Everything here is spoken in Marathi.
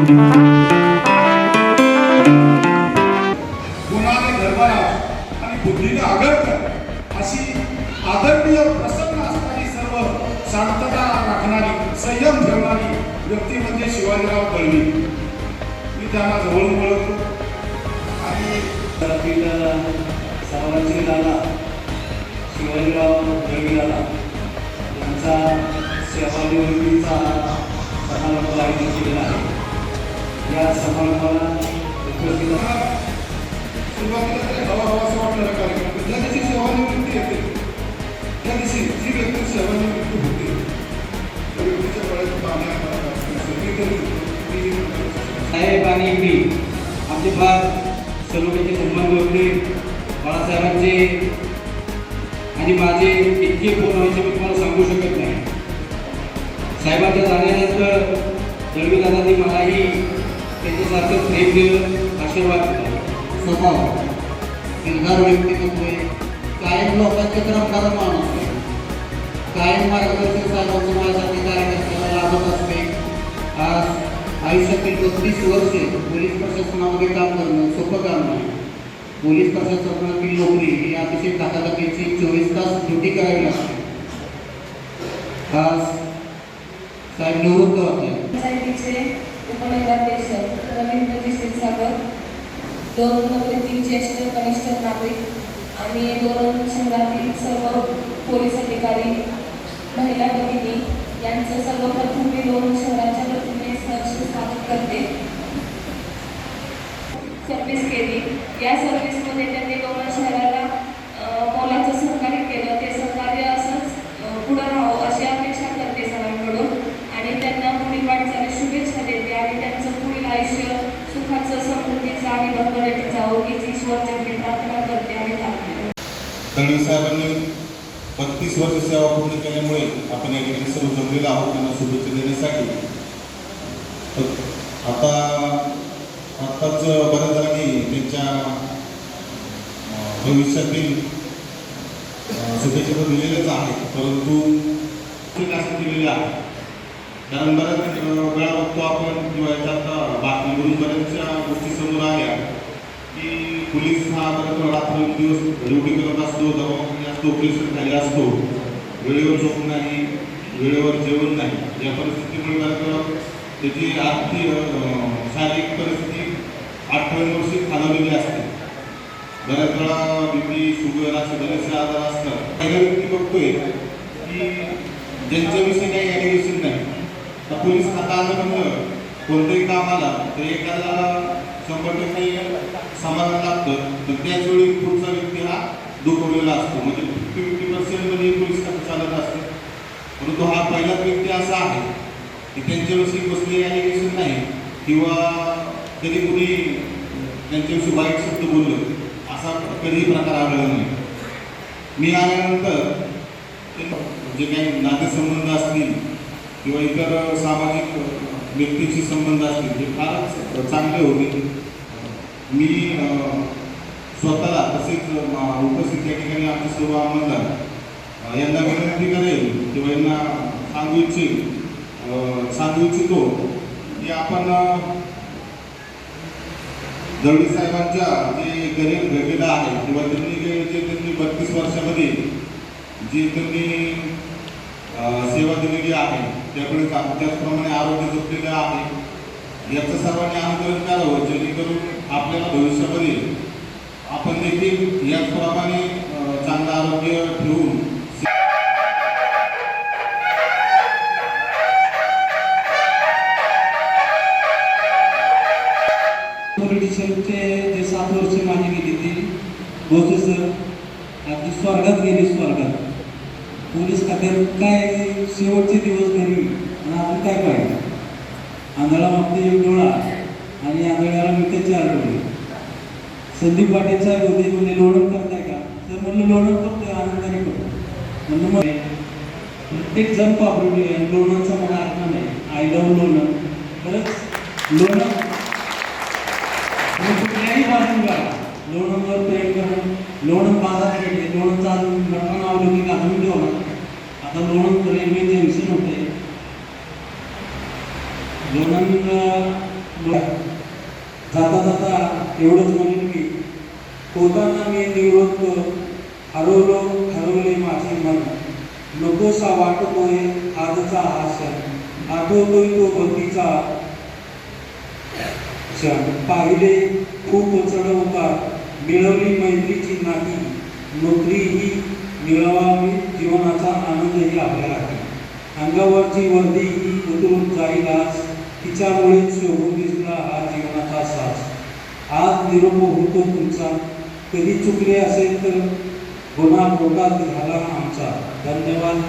गुणाने धर्माला आणि बुद्धीने आगळकर अशी आदरणीय प्रसन्न असणारी सर्व शांतता राखणारी संयम ठेवणारी व्यक्ती म्हणजे शिवाजीराव दळवी मी त्यांना जवळून ओळखतो. आणि सर्वांची सर्वांची दादा शिवाजीराव दळवी दादा यांचा सेवानिवृत्तीचा समारंभ आयोजित केलेला आहे. या समारंभाला उपस्थित सुरुवातीला तरी हवा हवासा वाटणारा कार्यक्रम ज्या दिवशी सेवानिवृत्ती येते. त्या दिवशी जी व्यक्ती सेवानिवृत्ती होते त्या व्यक्तीच्या डोळ्यात पाणी साहेब आणि मी आमचे फार सलोख्याचे संबंध होते बाळासाहेबांचे आणि माझे इतके फोन व्हायचे मी तुम्हाला सांगू शकत नाही. साहेबांच्या जाण्यानंतर दळवी दादांनी मलाही त्यांच्यासारखं प्रेम दिलं आशीर्वाद स्वभाव निर्धार व्यक्तिमत्व कायम लोकांचे क्रमकारक माणूस आहे कायम मार्गदर्शक साहेबांचं माझ्यासाठी कार्यकर्त्याला लाभत असते. आज आयुष्यातील बत्तीस वर्षे पोलीस प्रशासनामध्ये काम करणं सोपं काम नाही. पोलीस प्रशासनातील नोकरी ही अतिशय धकाधकीची चोवीस तास ड्युटी करावी लागते. आज साहेब निवृत्त होते. उपनगराध्यक्ष रवींद्रजी क्षीरसागर दोन नगरीतील ज्येष्ठ कनिष्ठ नागरिक आणि दोन शहरातील सर्व पोलीस अधिकारी महिला भगिनी यांचं सर्वप्रथम मी दोन शहराच्या वतीने सहर्ष स्वागत करते सर्व्हिस केली या सर्व्हिसमध्ये त्यांनी दोन शहराला सुखाचं समृद्धीचं आणि भरभराटीचं जावं हीच ईश्वरचरणी प्रार्थना करते आणि थांबते. दळवी साहेबांनी बत्तीस वर्ष सेवा पूर्ण केल्यामुळे आपण या ठिकाणी सर्व जमलेलो आहोत त्यांना शुभेच्छा देण्यासाठी. आता आत्ताच बऱ्याच जणांनी त्यांच्या भविष्यातील शुभेच्छा तर दिलेल्याच आहेत परंतु दिलेल्या आहेत. कारण बऱ्याच वेळा बघतो आपण किंवा याच्यात बातमीवरून बऱ्याचशा गोष्टी समोर आल्या की पोलीस हा बऱ्याच वेळा रात्रंदिवस ड्युटी करत असतो दबावाखाली असतो ऑपरेशन खाली असतो वेळेवर झोप नाही वेळेवर जेवण नाही या परिस्थितीमुळे बऱ्याच वेळा त्याची आर्थिक शारीरिक परिस्थिती अठ्ठावीस वर्षी खालावलेली असते. बऱ्याच वेळा बीपी शुगर असे बरेचसे आजार असतात. पहिल्या व्यक्ती बघतोय की ज्यांच्याविषयी काही ॲलिगेशन नाही तर पोलीस खाता म्हणलं कोणतंही काम आलं तर एखाद्याला शंभर टक्के समाधान लागतं. तर त्याच वेळी पुढचा व्यक्ती हा दुखवलेला असतो. म्हणजे फिफ्टी फिफ्टी पर्सेंटमध्ये पोलीस खातं चालत असतं. परंतु हा पहिलाच व्यक्ती असा आहे की त्यांच्याविषयी कसले ॲलिगेशन नाही किंवा कधी कुणी त्यांच्याविषयी वाईट शब्द बोललं असा कधीही प्रकार आढळला नाही. मी आल्यानंतर ते जे काही नातेसंबंध असतील किंवा इतर सामाजिक व्यक्तीशी संबंध असतील हे फारच चांगले होते. मी स्वतःला तसेच उपस्थित या ठिकाणी आमचे सर्व आमदार यांना विनंती करेल किंवा यांना सांगू इच्छित सांगू इच्छितो की आपण दळवी साहेबांच्या जे गरीब घडलेलं आहे किंवा त्यांनी जे जे त्यांनी बत्तीस वर्षामध्ये जी त्यांनी सेवा दिलेली आहे त्याकडे का- त्याचप्रमाणे आरोग्य जपलेलं आहे. याचं सर्वांनी अनुकरण करावं जेणेकरून आपल्याला भविष्यामध्ये आपण देखील याचप्रमाणे चांगलं आरोग्य ठेवून पॉलिटिशियनचे जे सात वर्ष माझी गेली ती भोसले सर अगदी स्वर्गात गेली स्वर्गात. पोलीस खात्यात काय शेवटचे दिवस घरी आणि आपण काय पाहिजे? आंधळा मागते एक डोळा आणि आंधळ्याला मिळते चार डोळे. संदीप पाटील साहेब होते म्हणजे लोणन करताय का? तर म्हणलं लोणन करतोय आनंदाने करतो म्हणलं मग प्रत्येक जण पापडली आहे लोणचा मला अर्थ नाही. आय लव्ह लोण खरंच लोण कुठल्याही वाचून काढा प्रेम एवढंच म्हणेन की होताना मी निवृत्त हरवलो हरवले माझे मन. नकोसा वाटतोय आजचा हा क्षण. आठवतोय तो भक्तीचा क्षण. पाहिले खूप चढवतात मिळवली मैत्रीची नाती. नोकरी ही मिळवावी जीवनाचा आनंदही आपल्याला अंगावरची वर्दी ही उतरून जाईल आज. तिच्यामुळेच शोभून दिसला हा जीवनाचा साज. आज निरोप होतो तुमचा. कधी चुकले असेल तर गुन्हा पोटात घाला आमचा. धन्यवाद.